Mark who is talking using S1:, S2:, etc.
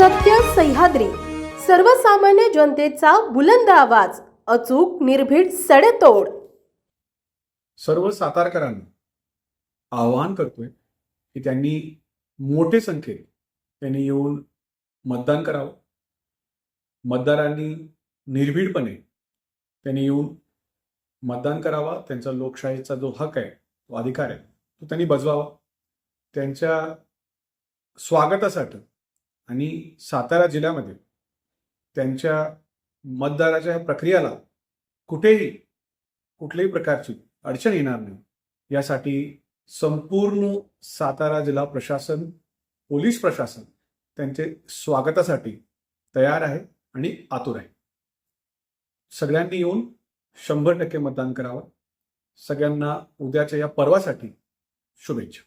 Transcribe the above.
S1: सत्य सह्याद्री. सर्वसामान्य जनतेचा बुलंद आवाज अचूक निर्भीड सडेतोड.
S2: सर्व सातारकरांना आवाहन करतोय की त्यांनी मोठे संख्येने त्यांनी येऊन मतदान करावं. मतदारांनी निर्भीडपणे त्यांनी येऊन मतदान करावा. त्यांचा लोकशाहीचा जो हक आहे तो अधिकार आहे तो त्यांनी बजवावा. त्यांच्या स्वागतासाठी आणि सातारा जिल्ह्यामध्ये त्यांच्या मतदाराच्या ह्या प्रक्रियाला कुठेही कुठल्याही प्रकारची अडचण येणार नाही. यासाठी संपूर्ण सातारा जिल्हा प्रशासन पोलीस प्रशासन त्यांचे स्वागतासाठी तयार आहे आणि आतुर आहे. सगळ्यांनी येऊन शंभर टक्के मतदान करावं. सगळ्यांना उद्याच्या या पर्वासाठी शुभेच्छा.